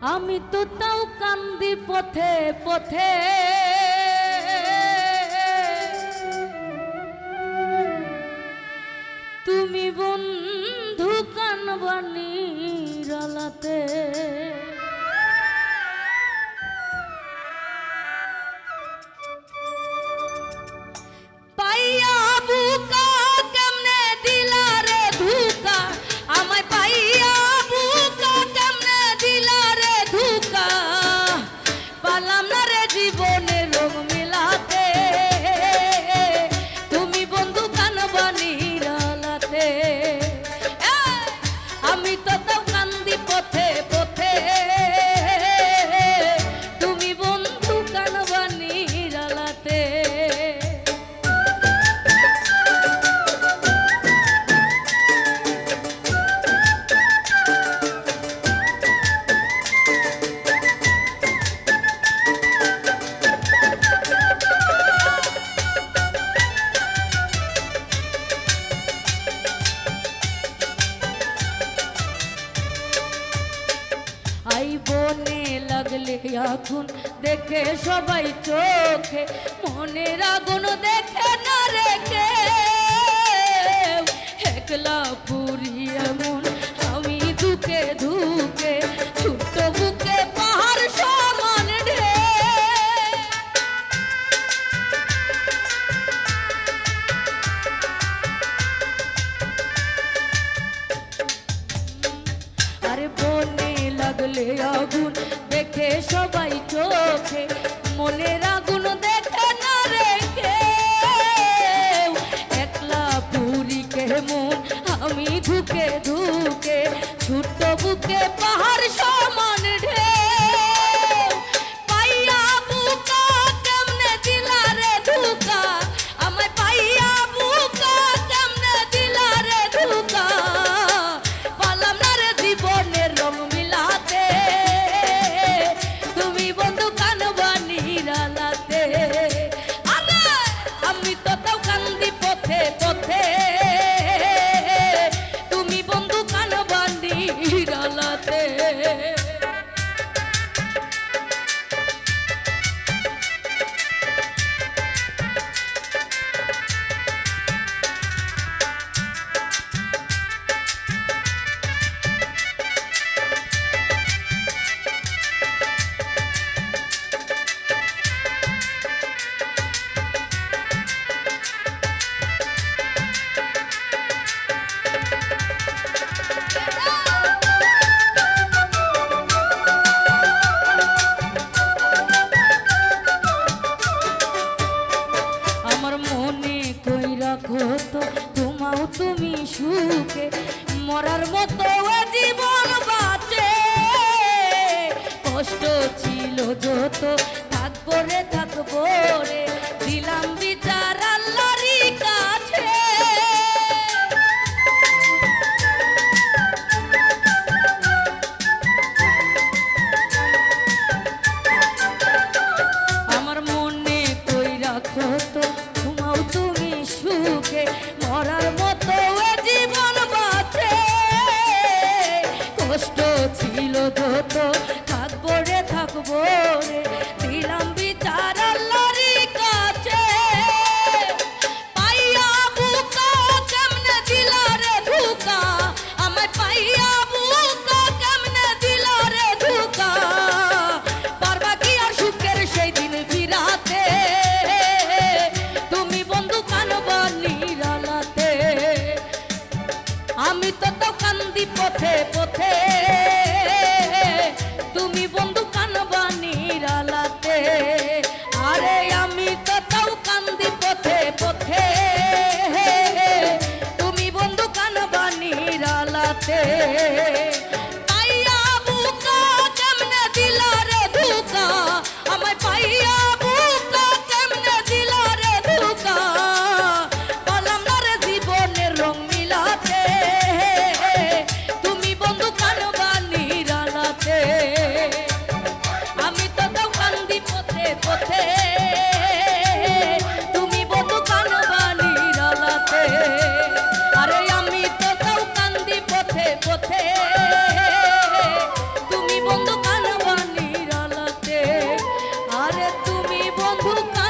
আমি তো তাও কান্দি পথে পথে। তুমি বন্ধু কানবানি রালাতে বন্ধু লাগলে দেখে সবাই চোখে, মনের আগুন দেখে না রেখে, একলা পুরি এমন, আমি দুকে ধুকে ছোট্ট বুকে পাহাড় সমান আরে বনে লাগলে আগুন সবাই চোখে মনে আগুন রাখো তো তোমাও তুমি সুখে। মরার মতো জীবন বাঁচে। কষ্ট ছিল যত, থাকব রে থাকব রে। দিলাম বিচার আল্লাহরই আমার মনে কই রাখো যত থাকব রে থাকব রে। দিলাম বিচার আল্লাহরই কাছে। পাইয়া বুকা কেমনে দিলা রে ধুকা? আমায় পাইয়া বুকা কেমনে দিলা রে ধুকা? পারবা কি সেই দিন তুমি আমি তো পথে পথে। নিরালাতে বন্ধু